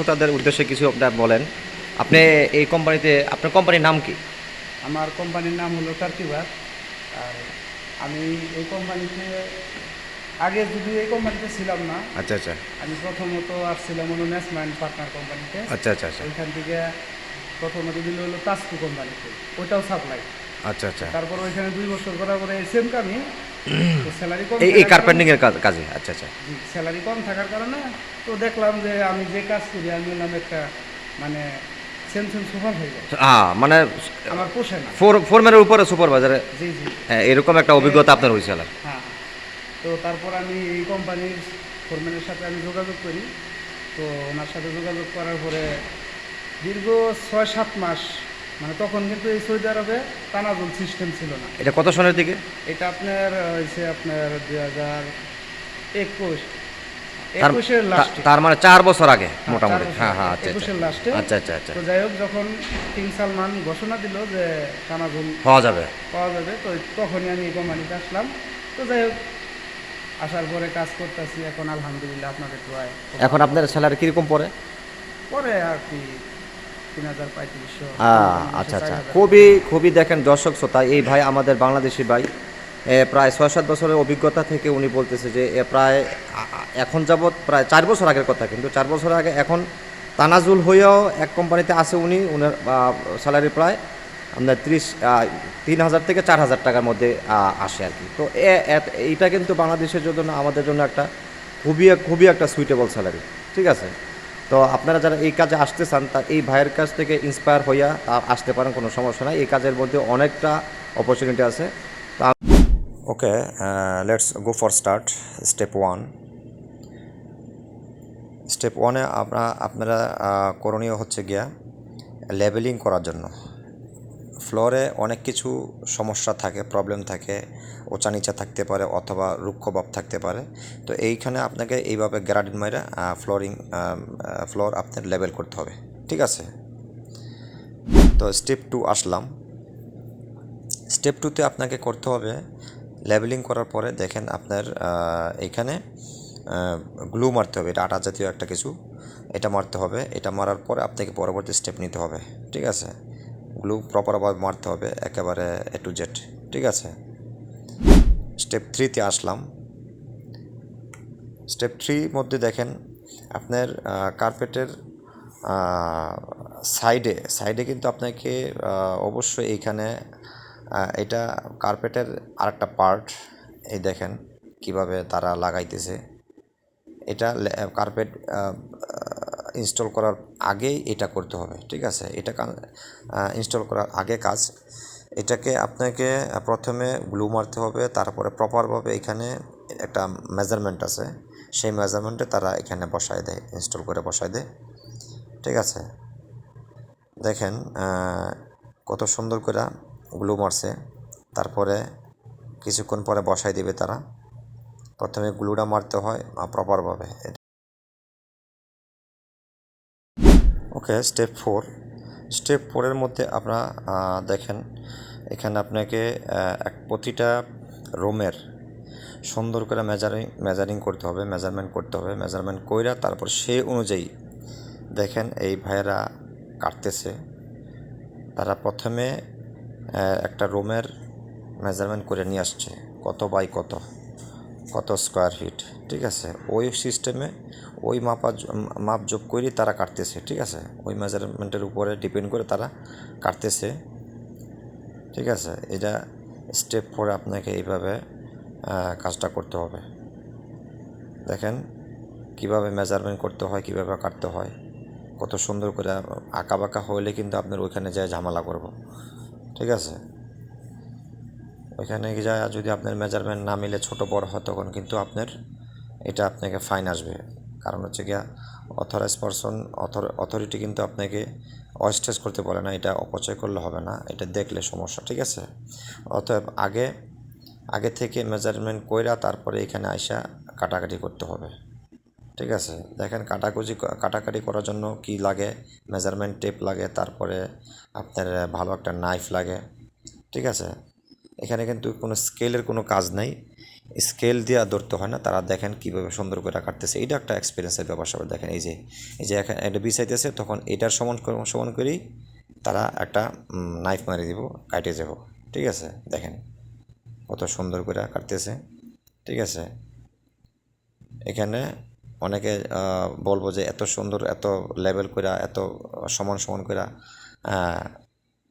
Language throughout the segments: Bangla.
শ্রোতাদের উদ্দেশ্যে কিছু আপনার বলেন। আপনি এই কোম্পানিতে আপনার কোম্পানির নাম কি? আমার কোম্পানির নাম হলো টার্কিবার আর আমি এই কোম্পানিতে আগে যদি এই কোম্পানিতে ছিলাম না আচ্ছা আচ্ছা। আমি প্রথমত আসছিলাম হলো ন্যাসম্যান পার্টনার কোম্পানিতে। আচ্ছা আচ্ছা আচ্ছা। ওইখান থেকে প্রথমত দিল হলো তাস্কু কোম্পানিতে। ওইটাও সাপ্লাই। আচ্ছা আচ্ছা। তারপর ওইখানে দুই বছর করার পরে সেম কামই তো স্যালারি কম এই কারণে- কার্পেন্টিংয়ের কাজ আচ্ছা আচ্ছা। স্যালারি কম থাকার কারণে তো দেখলাম যে আমি যে কাজ করি আমি হলাম একটা মানে হয়ে হ্যাঁ মানে ফোরম্যানের উপরে সুপারভাইজারে? হ্যাঁ, এরকম একটা অভিজ্ঞতা আপনার হয়েছিল হ্যাঁ। তো তারপর আমি এই কোম্পানির ফোরম্যানের সাথে আমি যোগাযোগ করি। তো ওনার সাথে যোগাযোগ করার পরে দীর্ঘ ছয় সাত মাস মানে তখন কিন্তু এই সৌদি আরবে তানাজুল সিস্টেম ছিল না। এটা কত সনের দিকে? এটা আপনার হয়েছে আপনার দুই হাজার একুশ একুশের লাস্টে তার মানে চার বছর আগে মোটামুটি। হ্যাঁ হ্যাঁ আচ্ছা আচ্ছা। একুশের লাস্টে আচ্ছা আচ্ছা আচ্ছা। তো যাই হোক যখন কিং সালমান ঘোষণা দিল যে তানাজুল পাওয়া যাবে। পাওয়া যাবে তো তখনই আমি এই কোম্পানিতে আসলাম। তো যাই হোক আসার পরে কাজ করতেছি এখন আলহামদুলিল্লাহ আপনাদের দোয়ায়। এখন আপনার স্যালারি কীরকম পরে পরে আর কি আচ্ছা আচ্ছা। খুবই খুবই দেখেন দর্শক শ্রোতা এই ভাই আমাদের বাংলাদেশি ভাই প্রায় ছয় সাত বছরের অভিজ্ঞতা থেকে উনি বলতেছে যে এ প্রায় এখন যাবৎ প্রায় চার বছর আগের কথা কিন্তু চার বছর আগে এখন তানাজুল হয়েও এক কোম্পানিতে আছে উনি উনার স্যালারি প্রায় আপনার ত্রিশ তিন হাজার থেকে চার হাজার টাকার মধ্যে আসে আর কি। তো এ- এইটা কিন্তু বাংলাদেশের জন্য আমাদের জন্য একটা খুবই খুবই একটা সুইটেবল স্যালারি ঠিক আছে? তো আপনারা যারা এই কাজে আসতে চান, তা এই ভাইয়ের কাছ থেকে ইন্সপায়ার হইয়া আসতে পারেন, কোনো সমস্যা নাই। এই কাজের মধ্যে অনেকটা অপরচুনিটি আছে। তা okay let's go for start step one step ওয়ানে আপনারা আপনারা করণীয় হচ্ছে গিয়া লেবেলিং করার জন্য। ফ্লোরে অনেক কিছু সমস্যা থাকে প্রবলেম থাকে ওচা নিচা থাকতে পারে অথবা রুক্ষভাব থাকতে পারে। তো এইখানে আপনাকে এইভাবে গ্যারাডিন মাইরা ফ্লোরিং ফ্লোর আপনার লেবেল করতে হবে। ঠিক আছে? তো স্টেপ টু আসলাম। স্টেপ টুতে আপনাকে করতে হবে লেবেলিং করার পরে দেখেন আপনার আহ, এইখানে গ্লু মারতে হবে। এটা আটা জাতীয় একটা কিছু। এটা মারতে হবে। এটা মারার পরে আপনাকে পরবর্তী স্টেপ নিতে হবে। ঠিক আছে? গ্লু প্রপারভাবে মারতে হবে, একেবারে এ টু জেড ঠিক আছে? স্টেপ থ্রিতে আসলাম। স্টেপ থ্রির মধ্যে দেখেন, আপনার কার্পেটের সাইডে সাইডে কিন্তু আপনাকে অবশ্যই এইখানে এটা কার্পেটের আরেকটা পার্ট এই দেখেন কীভাবে তারা লাগাইতেছে। এটা কার্পেট ইনস্টল করার আগেই এটা করতে হবে, ঠিক আছে? এটা ইনস্টল করার আগে কাজ। এটাকে আপনাকে প্রথমে গ্লু মারতে হবে, তারপরে প্রপারভাবে এখানে একটা মেজারমেন্ট আছে। সেই মেজারমেন্টে তারা এখানে বসায় দেয়, ইনস্টল করে বসায় দেয়, ঠিক আছে? দেখেন কত সুন্দর করে গ্লু মারছে। তারপরে কিছুক্ষণ পরে বসায় দিবে তারা। প্রথমে গ্লুটা মারতে হয় প্রপারভাবে ওকে স্টেপ ফোর স্টেপ ফোরের মধ্যে আপনারা দেখেন, এখানে আপনাকে এক প্রতিটা রুমের সুন্দর করে মেজারিং মেজারিং করতে হবে মেজারমেন্ট করতে হবে মেজারমেন্ট কইরা তারপর সেই অনুযায়ী দেখেন এই ভাইয়েরা কাটতেছে। তারা প্রথমে একটা রুমের মেজারমেন্ট করে নিয়ে আসছে, কত বাই কত। কত স্কোয়ার ফিট ঠিক আছে? ওই সিস্টেমে ওই মাপা মাপ যোগ করেই তারা কাটতেছে, ঠিক আছে? ওই মেজারমেন্টের উপরে ডিপেন্ড করে তারা কাটতেছে, ঠিক আছে? এটা স্টেপ ফোরে আপনাকে এইভাবে কাজটা করতে হবে। দেখেন কীভাবে মেজারমেন্ট করতে হয়, কীভাবে কাটতে হয়। কত সুন্দর করে আঁকা বাঁকা হইলে কিন্তু আপনার ওইখানে যায় ঝামেলা করব, ঠিক আছে? ওইখানে যায় যদি আপনার মেজারমেন্ট না মিলে ছোট বড় হয়, তখন কিন্তু আপনার এটা আপনাকে ফাইন আসবে। কারণ হচ্ছে গিয়া অথরাইজ পারসন অথরিটি কিন্তু আপনাকে অস্টেজ করতে পারে না, এটা অপচয় করলে হবে না, এটা দেখলে সমস্যা, ঠিক আছে? অতএব আগে আগে থেকে মেজারমেন্ট কইরা তারপরে এখানে আইসা কাটাকাটি করতে হবে। ঠিক আছে? দেখেন কাটাকুচি, কাটাকাটি করার জন্য কি লাগে? মেজারমেন্ট টেপ লাগে, তারপরে আপনার ভালো একটা নাইফ লাগে, ঠিক আছে? এখানে কিন্তু কোনো স্কেলের কোনো কাজ নাই। স্কেল দিয়ে ধরতে হয় না, তারা দেখেন কীভাবে সুন্দর করে কাটতেছে। এটা একটা এক্সপিরিয়েন্সের ব্যাপার স্যাপার দেখেন, এই যে এই যে এখন এটা বিছাইতেছে, তখন এটার সমান সমান করেই তারা একটা নাইফ মারি দিব কাটে যাব। ঠিক আছে? দেখেন কত সুন্দর করে কাটতেছে। ঠিক আছে? এখানে অনেকে বলব যে এত সুন্দর, এত লেভেল করে এত সমান সমান করে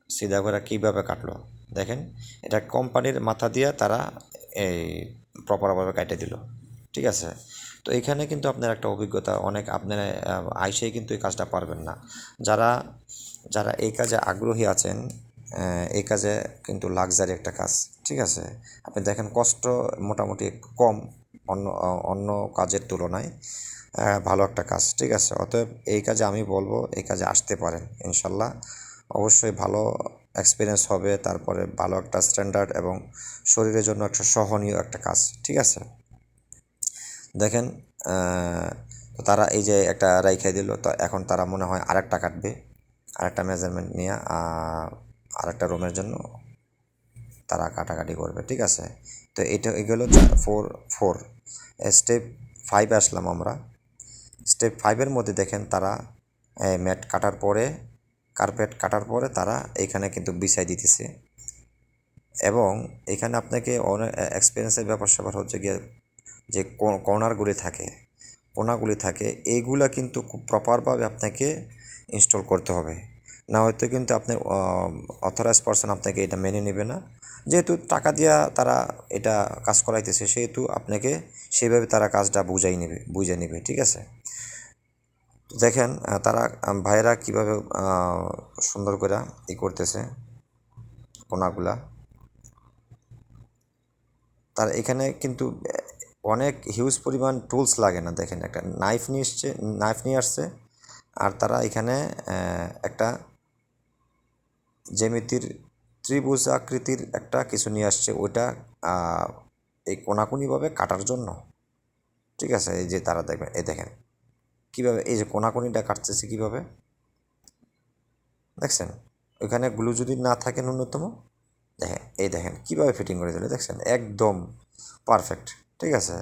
সিধা করে কীভাবে কাটলো? দেখেন, এটা কোম্পানির মাথা দিয়ে তারা এই প্রপারভাবে কাটে দিল। ঠিক আছে? তো এখানে কিন্তু আপনার একটা অভিজ্ঞতা, অনেক আপনারা আইসেই কিন্তু এই কাজটা পারবেন না। যারা যারা এই কাজে আগ্রহী আছেন এই কাজে কিন্তু লাক্সারি একটা কাজ, ঠিক আছে? আপনি দেখেন কষ্ট মোটামুটি একটু কম অন্য অন্য কাজের তুলনায় ভালো একটা কাজ, ঠিক আছে? অতএব এই কাজে আমি বলব, এই কাজে আসতে পারেন, ইনশাল্লাহ। অবশ্যই ভালো এক্সপিরিয়েন্স হবে, তারপরে ভালো একটা স্ট্যান্ডার্ড এবং শরীরের জন্য একটা সহনীয় একটা কাজ, ঠিক আছে? দেখেন তো তারা এই যে একটা রাইখাই দিল, তো এখন তারা মনে হয় আরেকটা কাটবে, আরেকটা মেজারমেন্ট নিয়ে আরেকটা রুমের জন্য তারা কাটাকাটি করবে, ঠিক আছে? তো এটা এগুলো ফোর ফোর স্টেপ ফাইভ আসলাম আমরা। স্টেপ ফাইভের মধ্যে দেখেন তারা ম্যাট কাটার পরে কার্পেট কাটার পরে তারা এখানে কিন্তু বিছাই দিতেছে। এবং এখানে আপনাকে অনেক এক্সপিরিয়েন্সের ব্যাপার স্যাপার হচ্ছে গিয়ে যে কর্নারগুলি থাকে, কোনাগুলি থাকে এইগুলা কিন্তু খুব প্রপারভাবে আপনাকে ইনস্টল করতে হবে। না হয়তো কিন্তু আপনার অথরাইজ পারসন আপনাকে এটা মেনে নেবে না। যেহেতু টাকা দিয়া তারা এটা কাজ করাইতেছে, সেহেতু আপনাকে সেইভাবে তারা কাজটা বুঝাই নেবে, বুঝে নেবে, ঠিক আছে? দেখেন তারা ভাইয়েরা কীভাবে সুন্দর করে ই করতেছে কোনাগুলা। তার এখানে কিন্তু অনেক হিউজ পরিমাণ টুলস লাগে না। দেখেন, একটা নাইফ নিয়ে এসছে নাইফ নিয়ে আসছে, আর তারা এখানে একটা জ্যামিতির, ত্রিভুজ আকৃতির একটা কিছু নিয়ে আসছে। ওইটা এই কোনাকুনিভাবে কাটার জন্য। ঠিক আছে, এই যে তারা দেখবেন, এই দেখেন। কীভাবে, এই যে কোনাকুনিটা কাটতেছে কীভাবে? দেখছেন? ওইখানে গ্লু যদি না থাকে ন্যূনতম, দেখেন, এই দেখেন, কীভাবে ফিটিং করে দিল, দেখছেন? একদম পারফেক্ট ঠিক আছে?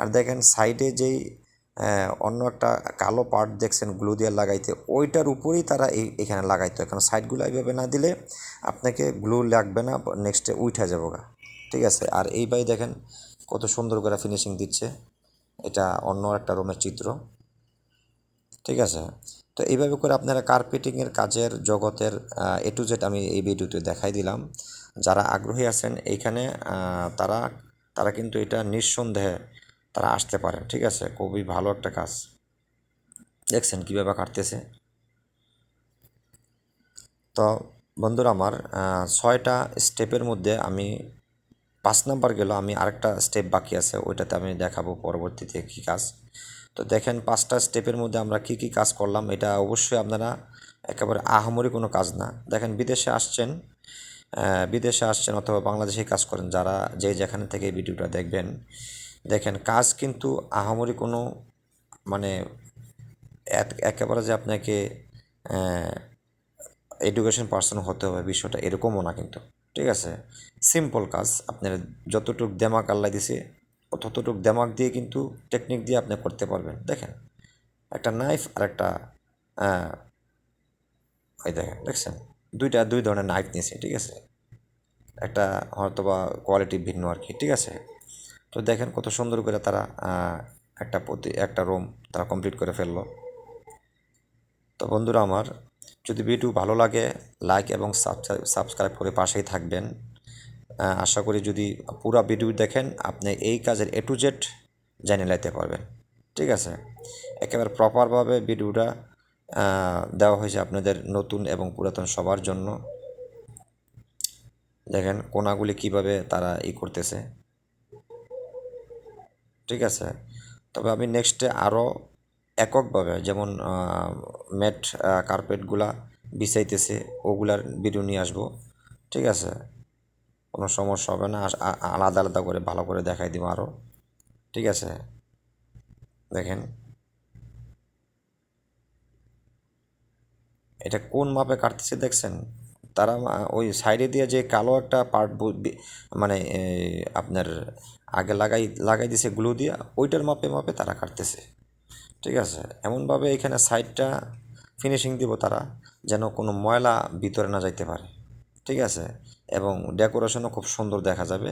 আর দেখেন সাইডে যেই অন্য একটা কালো পার্ট দেখছেন, গ্লু দিয়ে লাগাইতে, ওইটার উপরেই তারা এই, এখানে লাগাইতো। এখন সাইডগুলো এইভাবে না দিলে আপনাকে গ্লু লাগবে না নেক্সটে উঠে যাব গা, ঠিক আছে? আর এই বাই দেখেন, কত সুন্দর করে ফিনিশিং দিচ্ছে। এটা অন্য একটা রুমের চিত্র। ঠিক আছে? তো এইভাবে করে আপনারা কার্পেটিংয়ের কাজের জগতের এ টু জেড আমি এই ভিডিওতে দেখাই দিলাম। যারা আগ্রহী আছেন, এইখানে তারা তারা কিন্তু এটা নিঃসন্দেহে তারা আসতে পারেন, ঠিক আছে? খুবই ভালো একটা কাজ। দেখছেন কীভাবে কাটতেছে? তো বন্ধুরা আমার ছয়টা স্টেপের মধ্যে আমি পাঁচ নাম্বার গেল, আমি আরেকটা স্টেপ বাকি আছে, ওইটাতে আমি দেখাবো পরবর্তীতে কী কাজ। তো দেখেন পাঁচটা স্টেপের মধ্যে আমরা কি কি কাজ করলাম, এটা অবশ্যই আপনারা একেবারে আহামরি কোনো কাজ না। দেখেন বিদেশে আসছেন বিদেশে আসছেন অথবা বাংলাদেশে কাজ করেন, যারা যে যেখানে থেকে ভিডিওটা দেখবেন, দেখেন কাজ কিন্তু আহামরি কোনো মানে এক- একেবারে যে আপনাকে এডুকেশন পার্সন হতে হবে বিষয়টা এরকমও না কিন্তু, ঠিক আছে? সিম্পল কাজ, আপনার যতটুকু দেমাক আল্লাহ দিছে ততটুক দেমাক দিয়ে কিন্তু টেকনিক দিয়ে আপনি করতে পারবেন। দেখেন, একটা নাইফ আর একটা ওই দেখেন, দেখছেন? দুইটা, দুই ধরনের নাইফ নিয়েছে, ঠিক আছে? একটা হয়তো বা কোয়ালিটি ভিন্ন আর কি, ঠিক আছে? তো দেখেন কত সুন্দর করে তারা একটা প্রতি, একটা রুম তারা কমপ্লিট করে ফেলল। তো বন্ধুরা আমার, যদি ভিডিও ভালো লাগে লাইক এবং সাবস্ক্রাইব করে পাশেই থাকবেন। আশা করি যদি পুরো ভিডিও দেখেন, আপনি এই কাজের এ টু জেড জেনে নিতে পারবেন। ঠিক আছে? একেবারে প্রপারভাবে ভিডিওটা দেওয়া হয়েছে আপনাদের নতুন এবং পুরাতন সবার জন্য। দেখেন কোনাগুলি কীভাবে তারা ই করতেছে। ঠিক আছে? তবে আমি নেক্সটে আরও এককভাবে যেমন ম্যাট কার্পেটগুলা বিছাইতেছে, ওগুলার ভিডিও নিয়ে আসব। ঠিক আছে? কোনো সমস্যা হবে না। আলাদা আলাদা করে ভালো করে দেখাই দিব আরও ঠিক আছে? দেখেন। এটা কোন মাপে কাটতেছে দেখছেন? তারা ওই সাইডে দিয়ে যে কালো একটা পার্ট মানে আপনার আগে লাগাই লাগাই দিছে গ্লু দিয়া, ওইটার মাপে মাপে তারা কাটতেছে। ঠিক আছে? এমনভাবে এখানে সাইডটা ফিনিশিং দিব তারা, যেন কোনো ময়লা ভিতরে না যাইতে পারে। ঠিক আছে? এবং ডেকোরেশনও খুব সুন্দর দেখা যাবে।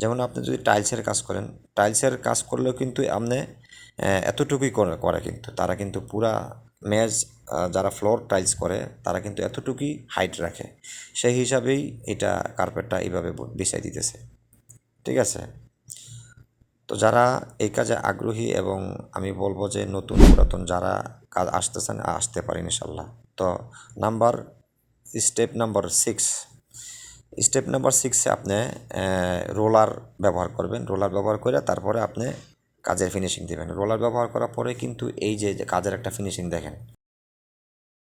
যেমন আপনি যদি টাইলসের কাজ করেন টাইলসের কাজ করলেও কিন্তু আপনি এতটুকুই করে করে কিন্তু। তারা কিন্তু পুরা মেজ যারা ফ্লোর টাইলস করে, তারা কিন্তু এতটুকুই হাইট রাখে। সেই হিসাবেই এটা কার্পেটটা এইভাবে বিছাই দিতেছে। ঠিক আছে? তো যারা এই কাজে আগ্রহী এবং আমি বলব যে নতুন পুরাতন যারা কাজ আসতেছেন, আসতে পারেন ইনশাল্লাহ তো number step number six step number সিক্সে আপনি রোলার ব্যবহার করবেন। রোলার ব্যবহার করে তারপরে আপনি কাজের ফিনিশিং দেবেন। রোলার ব্যবহার করার পরে কিন্তু এই যে কাজের একটা ফিনিশিং দেখেন।